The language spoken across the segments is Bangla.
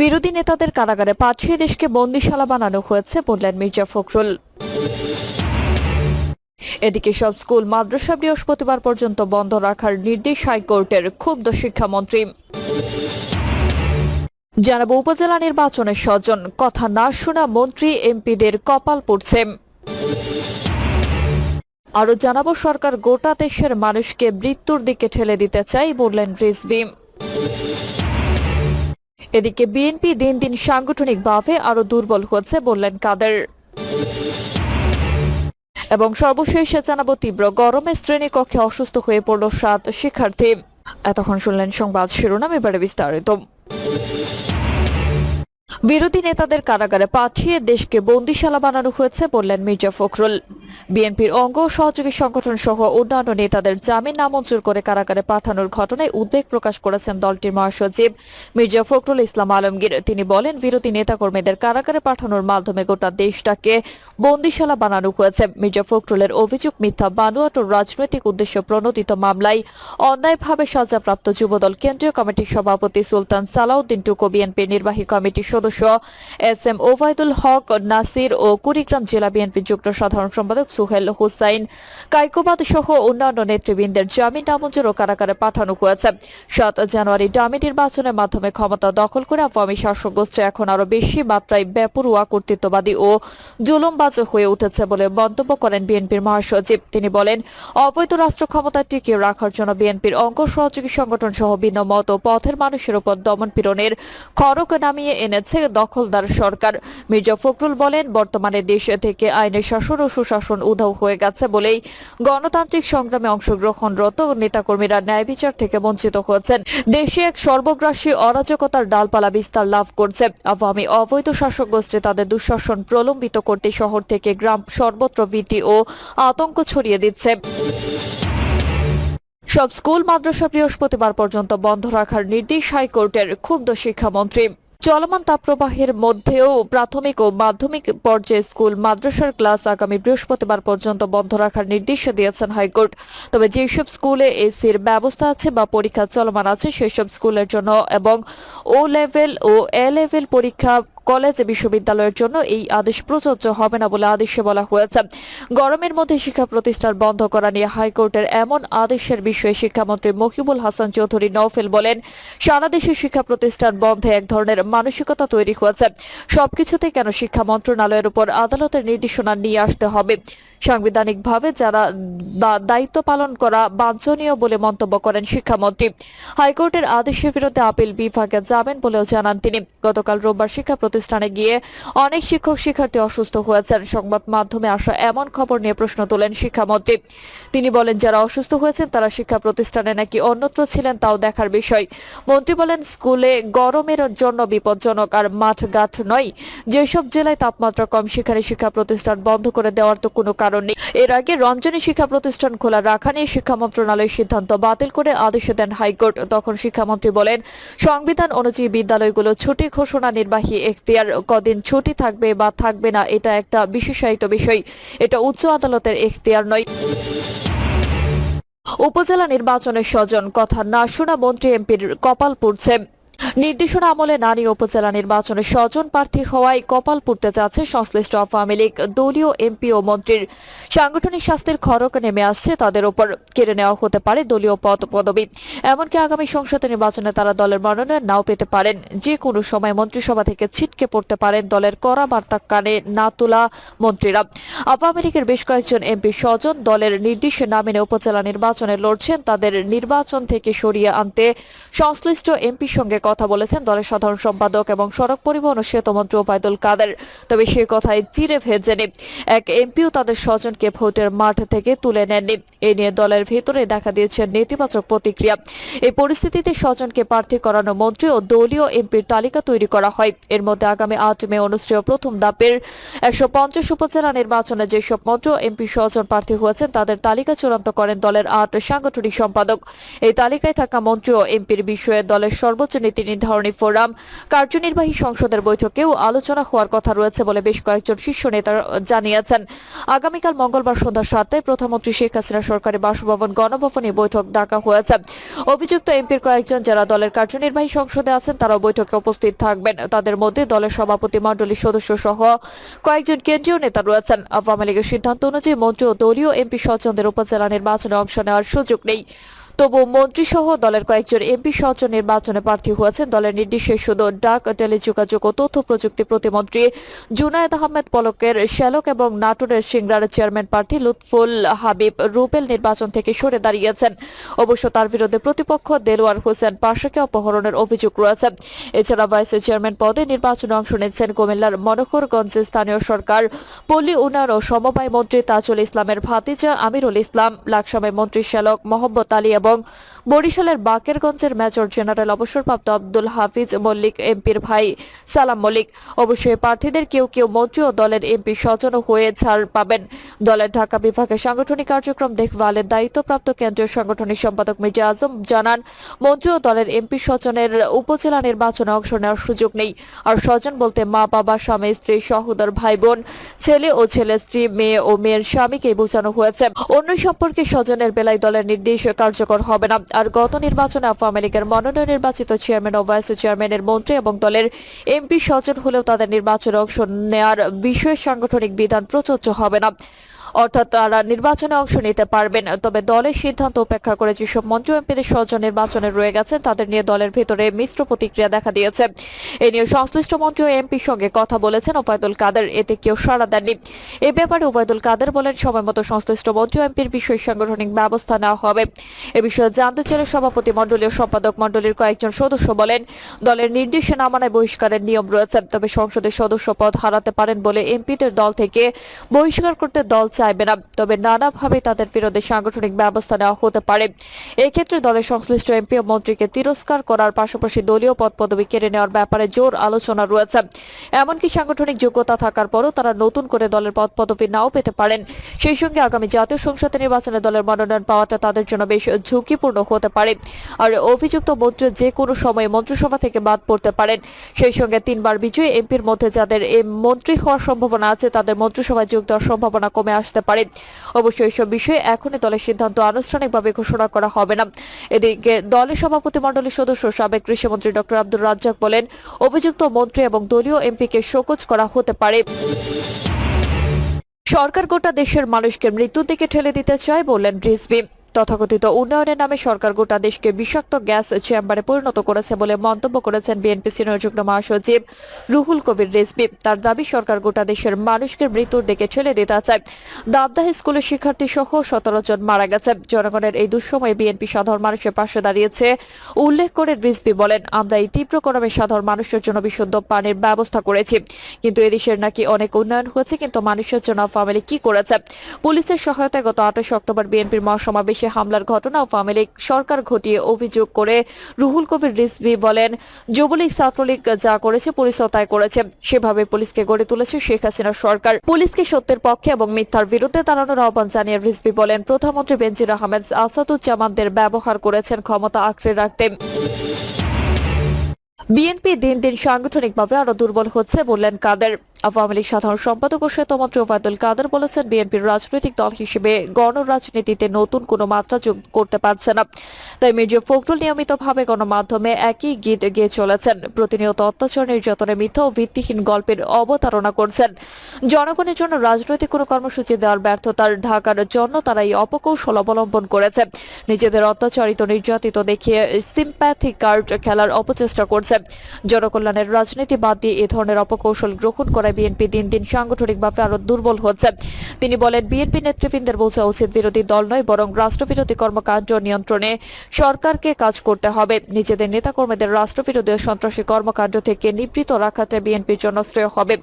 বিরোধী নেতাদের কারাগারে পাঠিয়ে দেশকে বন্দিশালা বানানো হয়েছে বললেন মির্জা ফখরুল। এদিকে সব স্কুল মাদ্রাসা বৃহস্পতিবার পর্যন্ত বন্ধ রাখার নির্দেশ হাইকোর্টের ক্ষুব্ধ শিক্ষামন্ত্রী। জানাব উপজেলা নির্বাচনের স্বজন, কথা না শোনা মন্ত্রী এমপিদের কপাল পড়ছে। আরও জানাব সরকার গোটা দেশের মানুষকে মৃত্যুর দিকে ঠেলে দিতে চাই বললেন রিজবি এদিকে বিএনপি দিন দিন সাংগঠনিক ভাবে আরও দুর্বল হচ্ছে বললেন কাদের। এবং সর্বশেষে জানাব তীব্র গরমে শ্রেণীকক্ষে অসুস্থ হয়ে পড়ল সাত শিক্ষার্থী। এতক্ষণ শুনলেন সংবাদ শিরোনাম, এবারে বিস্তারিত। বিরোধী নেতাদের কারাগারে পাঠিয়ে দেশকে বন্দিশালা বানানো হয়েছে বললেন মির্জা ফখরুল। বিএনপির অঙ্গ সহযোগী সংগঠন সহ অন্যান্য নেতাদের জামিন নামঞ্জুর করে কারাগারে পাঠানোর ঘটনায় উদ্বেগ প্রকাশ করেছেন দলটির মহাসচিব মির্জা ফখরুল ইসলাম আলমগীর। তিনি বলেন, বিরোধী নেতাকর্মীদের কারাগারে পাঠানোর মাধ্যমে গোটা দেশটাকে বন্দিশালা বানানো হয়েছে। মির্জা ফখরুলের অভিযোগ, মিথ্যা বানোয়াট ও রাজনৈতিক উদ্দেশ্য প্রণোদিত মামলায় অন্যায়ভাবে সাজাপ্রাপ্ত যুবদল কেন্দ্রীয় কমিটির সভাপতি সুলতান সালাউদ্দিন টুকু বিএনপির নির্বাহী কমিটির সদস্য এস এম ওবায়দুল হক, নাসির ও কুড়িগ্রাম জেলা বিএনপির যুগ্ম সাধারণ সম্পাদক সুহেল হুসাইন, কাইকোবাদ সহ অন্যান্য নেতৃবৃন্দের জামিন নামঞ্জুর ও কারাগারে পাঠানো হয়েছে। সাত জানুয়ারি ডামি নির্বাচনের মাধ্যমে ক্ষমতা দখল করে আওয়ামী শাসক গোষ্ঠী এখন আরও বেশি মাত্রায় বেপরুয়া কর্তৃত্ববাদী ও জুলুমবাজ হয়ে উঠেছে বলে মন্তব্য করেন বিএনপির মহাসচিব। তিনি বলেন, অবৈধ রাষ্ট্র ক্ষমতা টিকিয়ে রাখার জন্য বিএনপির অঙ্গ সহযোগী সংগঠন সহ ভিন্ন মত ও পথের মানুষের উপর দমন পীড়নের খড়ক নামিয়ে এনেছে। দখলদার সরকার। মির্জা ফখরুল বলেন, বর্তমানে দেশ থেকে আইনের শাসন ও সুশাসন উধাও হয়ে গেছে বলেই গণতান্ত্রিক সংগ্রামে অংশগ্রহণরত নেতাকর্মীরা ন্যায় বিচার থেকে বঞ্চিত হয়েছেন। দেশে এক সর্বগ্রাসী অরাজকতার ডালপালা বিস্তার লাভ করছে। আওয়ামী অবৈধ শাসক গোষ্ঠী তাদের দুঃশাসন প্রলম্বিত করতে শহর থেকে গ্রাম সর্বত্র ভীতি ও আতঙ্ক ছড়িয়ে দিচ্ছে। সব স্কুল, মাদ্রাসা বৃহস্পতিবার পর্যন্ত বন্ধ রাখার নির্দেশ হাইকোর্টের ক্ষুব্ধ শিক্ষামন্ত্রী। চলমান তাপপ্রবাহের মধ্যেও প্রাথমিক ও মাধ্যমিক পর্যায়ে স্কুল, মাদ্রাসার ক্লাস আগামী বৃহস্পতিবার পর্যন্ত বন্ধ রাখার নির্দেশ দিয়েছেন হাইকোর্ট। তবে যেসব স্কুলে এসির ব্যবস্থা আছে বা পরীক্ষা চলমান আছে, সেসব স্কুলের জন্য এবং ও লেভেল ও এ লেভেল পরীক্ষা কলেজ বিশ্ববিদ্যালয়ের জন্য এই আদেশ প্রযোজ্য হবে না বলে আদেশে বলা হয়েছে। গরমের মধ্যে শিক্ষা প্রতিষ্ঠান বন্ধ করা নিয়ে হাইকোর্টের এমন আদেশের বিষয়ে শিক্ষামন্ত্রী মহিবুল হাসান চৌধুরী নওফেল বলেন, সারা দেশে শিক্ষা প্রতিষ্ঠান বন্ধে এক ধরনের মানসিকতা তৈরি হয়েছে। সবকিছুতে কেন শিক্ষা মন্ত্রণালয়ের উপর আদালতের নির্দেশনা নিয়ে আসতে হবে? সাংবিধানিকভাবে যারা দায়িত্ব পালন করা বাঞ্ছনীয় বলে মন্তব্য করেন শিক্ষামন্ত্রী। হাইকোর্টের আদেশের বিরুদ্ধে আপিল বিভাগে যাবেন বলেও জানান তিনি। গতকাল রোববার শিক্ষা প্রতিষ্ঠানে গিয়ে অনেক শিক্ষক শিক্ষার্থী অসুস্থ হয়েছেন। সংবাদ মাধ্যমে আসা এমন খবর নিয়ে প্রশ্ন তোলেন শিক্ষামন্ত্রী। তিনি বলেন, যারা অসুস্থ হয়েছেন তারা শিক্ষা প্রতিষ্ঠানে নাকি অন্যত্র ছিলেন তাও দেখার বিষয়। মন্ত্রী বলেন, স্কুলে গরমের জন্য বিপজ্জনক আর মাঠ গাঠ নয়। যেসব জেলায় তাপমাত্রা কম, সেখানে শিক্ষা প্রতিষ্ঠান বন্ধ করে দেওয়ার তো কোনো কারণ নেই। এর আগে রঞ্জনী শিক্ষা প্রতিষ্ঠান খোলা রাখা নিয়ে শিক্ষা মন্ত্রণালয়ের সিদ্ধান্ত বাতিল করে আদেশ দেন হাইকোর্ট। তখন শিক্ষামন্ত্রী বলেন, সংবিধান অনুযায়ী বিদ্যালয়গুলো ছুটি ঘোষণা নির্বাহী এখতিয়ার কদিন ছুটি থাকবে বা থাকবে না, এটা একটা বিশেষায়িত বিষয়। এটা উচ্চ আদালতের এখতিয়ার নয়। উপজেলা নির্বাচনের স্বজন কথা না শোনা মন্ত্রী এমপির কপাল পুড়ছে। নির্দেশনা আমলে নারী উপজেলা নির্বাচনে স্বজন প্রার্থী হওয়ায় কপাল পুড়তে যাচ্ছে সংশ্লিষ্ট আওয়ামী লীগ। দলীয় এমপি ও মন্ত্রীর সাংগঠনিক স্বাস্থ্যের খড়ক নেমে আসছে, তাদের উপর কেড়ে নেওয়া হতে পারে দলীয় পদ পদবি। এমনকি আগামী সংসদ নির্বাচনে তারা দলের মনোনয়ন নাও পেতে পারেন। যে কোনো সময় মন্ত্রিসভা থেকে ছিটকে পড়তে পারেন দলের কড়া বার্তা কানে না তোলা মন্ত্রীরা। আওয়ামী লীগের বেশ কয়েকজন এমপি স্বজন দলের নির্দেশে না মেনে উপজেলা নির্বাচনে লড়ছেন। তাদের নির্বাচন থেকে সরিয়ে আনতে সংশ্লিষ্ট এমপির সঙ্গে কথা বলেছেন দলের সাধারণ সম্পাদক এবং সড়ক পরিবহন ও সেতুমন্ত্রী ওবায়দুল কাদের। তবে সে কথায় চিরে ভেজেনি। এক এমপিও তাদের স্বজনকে ভোটের মাঠ থেকে তুলে নেননি। এ নিয়ে দলের ভেতরে দেখা দিয়েছে নেতিবাচক প্রতিক্রিয়া। এই পরিস্থিতিতে স্বজনকে প্রার্থী করানো মন্ত্রী ও দলীয় এমপির তালিকা তৈরি করা হয়। এর মধ্যে আগামী আট মে অনুষ্ঠেয় প্রথম ধাপের একশো পঞ্চাশ উপজেলা নির্বাচনে যেসব মন্ত্রী এমপি স্বজন প্রার্থী হয়েছেন, তাদের তালিকা চূড়ান্ত করেন দলের আট সাংগঠনিক সম্পাদক। এই তালিকায় থাকা মন্ত্রী ও এমপির বিষয়ে দলের সর্বোচ্চ নীতি নির্ধারণী ফোরাম, কার্যনির্বাহী সংসদের বৈঠকেও আলোচনা হওয়ার কথা রয়েছে বলে বেশ কয়েকজন শীর্ষ নেতা জানিয়েছেন। আগামীকাল মঙ্গলবার সন্ধ্যা সাতটায় প্রধানমন্ত্রী শেখ হাসিনা সরকারি বাসভবন গণভবনে বৈঠক ডাকা হয়েছে। অভিযুক্ত এমপির কয়েকজন যারা দলের কার্যনির্বাহী সংসদে আছেন, তারাও বৈঠকে উপস্থিত থাকবেন। তাদের মধ্যে দলের সভাপতি, মণ্ডলীর সদস্য সহ কয়েকজন কেন্দ্রীয় নেতা রয়েছেন। আওয়ামী লীগের সিদ্ধান্ত অনুযায়ী মন্ত্রী ও দলীয় এমপি স্বজনদের উপজেলা নির্বাচনে অংশ নেওয়ার সুযোগ নেই। তবু মন্ত্রী সহ দলের কয়েকজন এমপি স্বজন নির্বাচনে প্রার্থী হয়েছেন। দলের নির্দিষ্টে শুধু ডাক, টেলিযোগাযোগ ও তথ্য প্রযুক্তি প্রতিমন্ত্রী জুনায়েদ আহমেদ পলকের শ্যালক এবং নাটোরের সিংড়ার চেয়ারম্যান প্রার্থী লুৎফুল হাবিব রুবেল নির্বাচন থেকে সরে দাঁড়িয়েছেন। অবশ্য তার বিরুদ্ধে প্রতিপক্ষ দেলোয়ার হোসেন পাশাকে অপহরণের অভিযোগ রয়েছে। এছাড়া ভাইস চেয়ারম্যান পদে নির্বাচনে অংশ নিচ্ছেন কুমিল্লার মনোহরগঞ্জে স্থানীয় সরকার পল্লী উন্নয়ন ও সমবায় মন্ত্রী তাজুল ইসলামের ভাতিজা আমিরুল ইসলাম। লাকসামের মন্ত্রী শ্যালক মোহাম্মদ আলী এবং বরিশালের বাকেরগঞ্জের মেজর জেনারেল অবসরপ্রাপ্ত আব্দুল হাফিজ মল্লিক এমপির ভাই সালাম মল্লিক। অবশ্যই প্রার্থীদের কেউ কেউ মন্ত্রী ও দলের এমপি স্বজন হয়ে ছাড় পাবেন। দলের ঢাকা বিভাগের সাংগঠনিক কার্যক্রম দেখভালের দায়িত্বপ্রাপ্ত কেন্দ্রীয় সাংগঠনিক সম্পাদক মির্জা আজম জানান, মন্ত্রী ও দলের এমপি স্বজনের উপজেলা নির্বাচনে অংশ নেওয়ার সুযোগ নেই। আর স্বজন বলতে মা, বাবা, স্বামী, স্ত্রী, সহোদর ভাই বোন ছেলে ও ছেলে, স্ত্রী, মেয়ে ও মেয়ের স্বামীকে বোঝানো হয়েছে। অন্য সম্পর্কে স্বজনের বেলায় দলের নির্দেশ কার্যকর হবে না। আর গত নির্বাচনে আওয়ামী লীগের মনোনয়ন নির্বাচিত চেয়ারম্যান ও ভাইস চেয়ারম্যানের মন্ত্রী এবং দলের এমপি সচেতন হলেও তাদের নির্বাচনে অংশ নেওয়ার বিষয়ে সাংগঠনিক বিধান প্রযোজ্য হবে না। অর্থাৎ তারা নির্বাচনে অংশ নিতে পারবেন। তবে দলের সিদ্ধান্ত উপেক্ষা করে যেসব মন্ত্রী এমপিদের স্বজন নির্বাচনে রয়ে গেছেন, তাদের নিয়ে দলের ভেতরে মিশ্র প্রতিক্রিয়া দেখা দিয়েছে। এ নিয়ে সংশ্লিষ্ট মন্ত্রী ও এমপির সঙ্গে কথা বলেছেন ওবায়দুল কাদের, এতে কেউ সাড়া দেননি। এ ব্যাপারে ওবায়দুল কাদের বলেন, সময় মতো সংশ্লিষ্ট মন্ত্রী ও এমপির বিষয়ে সাংগঠনিক ব্যবস্থা নেওয়া হবে। এ বিষয়ে জানতে চাইলে সভাপতি মণ্ডলী সম্পাদক মণ্ডলীর কয়েকজন সদস্য বলেন, দলের নির্দেশে না মানায় বহিষ্কারের নিয়ম রয়েছে, তবে সংসদের সদস্য পদ হারাতে পারেন বলে এমপিদের দল থেকে বহিষ্কার করতে দল চাইবে না তবে নানাভাবে তাদের বিরুদ্ধে সাংগঠনিক ব্যবস্থা নেওয়া হতে পারে। এক্ষেত্রে দলের সংশ্লিষ্ট এমপি ও মন্ত্রীকে তিরস্কার করার পাশাপাশি দলীয় পদ পদবি কেড়ে নেওয়ার ব্যাপারে জোর আলোচনা রয়েছে। এমনকি সাংগঠনিক যোগ্যতা থাকার পরও তারা নতুন করে দলের পদ পদবি নাও পেতে পারেন। সেই সঙ্গে আগামী জাতীয় সংসদ নির্বাচনে দলের মনোনয়ন পাওয়াটা তাদের জন্য বেশ ঝুঁকিপূর্ণ হতে পারে। আর অভিযুক্ত মন্ত্রী যে কোনো সময়ে মন্ত্রিসভা থেকে বাদ পড়তে পারেন। সেই সঙ্গে তিনবার বিজয়ী এমপির মধ্যে যাদের মন্ত্রী হওয়ার সম্ভাবনা আছে, তাদের মন্ত্রিসভায় যোগ দেওয়ার সম্ভাবনা কমে আসতে পারে। অবশ্য এসব বিষয়ে এখনই দলের সিদ্ধান্ত আনুষ্ঠানিকভাবে ঘোষণা করা হবে না। এদিকে দলের সভাপতি মণ্ডলীর সদস্য, সাবেক কৃষিমন্ত্রী ডক্টর আব্দুর রাজ্জাক বলেন, অভিযুক্ত মন্ত্রী এবং দলীয় এমপিকে শোকজ করা হতে পারে। সরকার গোটা দেশের মানুষকে মৃত্যুর দিকে ঠেলে দিতে চায় বললেন রিজভি তথাকথিত উন্নয়নের নামে সরকার গোটা দেশকে বিষাক্ত গ্যাস চেম্বারে পরিণত করেছে বলে মন্তব্য করেছেন বিএনপি সিনিয়র যুগ্ম মহাসচিব রুহুল কবির রিজভি তার দাবি, সরকার গোটা দেশের মানুষকে মৃত্যুর দিকে ঠেলে দিতে চায়। দাবদাহ স্কুলের শিক্ষার্থী সহ সতেরো জন মারা গেছে। জনগণের এই দুঃসময়ে বিএনপি সাধারণ মানুষের পাশে দাঁড়িয়েছে, উল্লেখ করে রিজভি বলেন, আমরা এই তীব্র গরমে সাধারণ মানুষের জন্য বিশুদ্ধ পানির ব্যবস্থা করেছি। কিন্তু এদেশের নাকি অনেক উন্নয়ন হয়েছে, কিন্তু মানুষের জন্য আওয়ামী কি করেছে? পুলিশের সহায়তায় গত আঠাশ অক্টোবর বিএনপির মহাসমাবেশে হামলার ঘটনা আওয়ামী লীগ সরকার ঘটিয়ে অভিযোগ করে রুহুল কবির রিসবি বলেন যুবলীগ ছাত্রলীগ যা করেছে পুলিশও করেছে। সেভাবে পুলিশকে গড়ে তুলেছে শেখ হাসিনা সরকার। পুলিশকে সত্যের পক্ষে এবং মিথ্যার বিরুদ্ধে দাঁড়ানোর আহ্বান জানিয়ে রিসবি বলেন, প্রধানমন্ত্রী বেনজির আহমেদ আসাদুজ্জামানদের ব্যবহার করেছেন ক্ষমতা আঁকড়ে রাখতে। বিএনপি দিন দিন সাংগঠনিকভাবে আরও দুর্বল হচ্ছে বললেন কাদের। আওয়ামী লীগ সাধারণ সম্পাদক ও শ্বেতমন্ত্রী ওবায়দুল কাদের বলেছেন, বিএনপির রাজনৈতিক দল হিসেবে গণরাজনীতিতে নতুন কোনো মাত্রা যোগ করতে পারছে না। তাই মির্জা ফখরুল নিয়মিতভাবে গণমাধ্যমে একই গীত গেয়ে চলেছেন। প্রতিনিয়ত অত্যাচার, নির্যাতনের মিথ্যা ও ভিত্তিহীন গল্পের অবতারণা করছেন। জনগণের জন্য রাজনৈতিক কোনো কর্মসূচি দেওয়ার ব্যর্থতার ঢাকার জন্য তারা এই অপকৌশল অবলম্বন করেছে। নিজেদের অত্যাচারিত, নির্যাতিত দেখিয়ে সিম্প্যাথি কার্ড খেলার অপচেষ্টা করছে। জনকল্যাণের রাজনীতি বাদ দিয়ে এ ধরনের অপকৌশল গ্রহণ করায় বিএনপি দিন দিন সাংগঠনিকভাবে আরও দুর্বল হচ্ছে। তিনি বলেন, বিএনপি নেতৃবৃন্দের বোঝা উচিত বিরোধী দল নয়, বরং রাষ্ট্রবিরোধী কর্মকাণ্ড নিয়ন্ত্রণে সরকারকে কাজ করতে হবে। নিজেদের নেতাকর্মীদের রাষ্ট্রবিরোধী সন্ত্রাসী কর্মকাণ্ড থেকে নিবৃত রাখাতে বিএনপির জন্য শ্রেয় হবে।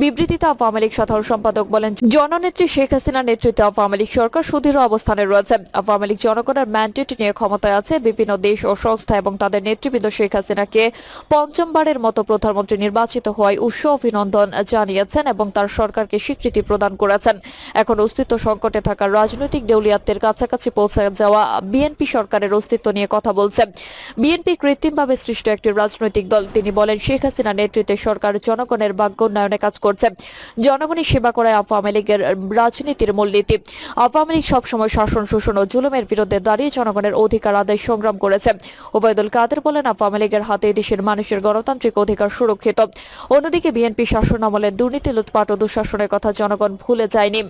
বিবৃতিতে আওয়ামী লীগ সাধারণ সম্পাদক বলেন, জননেত্রী শেখ হাসিনার নেতৃত্বে আওয়ামী লীগ সরকার সুদৃঢ় অবস্থানে রয়েছে। আওয়ামী লীগ জনগণের ম্যান্ডেট নিয়ে ক্ষমতায় আছে বিভিন্ন দেশ ও সংস্থা এবং তাদের নেতৃবৃন্দ শেখ হাসিনাকে পঞ্চমবারের মতো প্রধানমন্ত্রী নির্বাচিত হওয়ায় উৎস অভিনন্দন জানিয়েছেন এবং তার সরকারকে স্বীকৃতি প্রদান করেছেন। এখন অস্তিত্ব সংকটে থাকা রাজনৈতিক দেউলিয়াত্বের কাছাকাছি পৌঁছে যাওয়া বিএনপি সরকারের অস্তিত্ব নিয়ে কথা বলছে বিএনপি কৃত্রিমভাবে সৃষ্ট একটি রাজনৈতিক দল। তিনি বলেন, শেখ হাসিনা নেতৃত্বে সরকার জনগণের ভাগ্য উন্নয়নে কাজ করছে। জনগণের সেবা করায় আওয়ামী লীগের রাজনীতির মূলনীতি। আওয়ামী লীগ সবসময় শাসন, শোষণ ও জুলুমের বিরুদ্ধে দাঁড়িয়ে জনগণের অধিকার আদায় সংগ্রাম করেছে। ওবায়দুল কাদের বলেন, আওয়ামী লীগের হাতে দেশের মানুষের গণতান্ত্রিক অধিকার সুরক্ষিত। অন্যদিকে বিএনপি শাসন আমলে দুর্নীতি, লুটপাট ও দুঃশাসনের কথা জনগণ ভুলে যায়নি।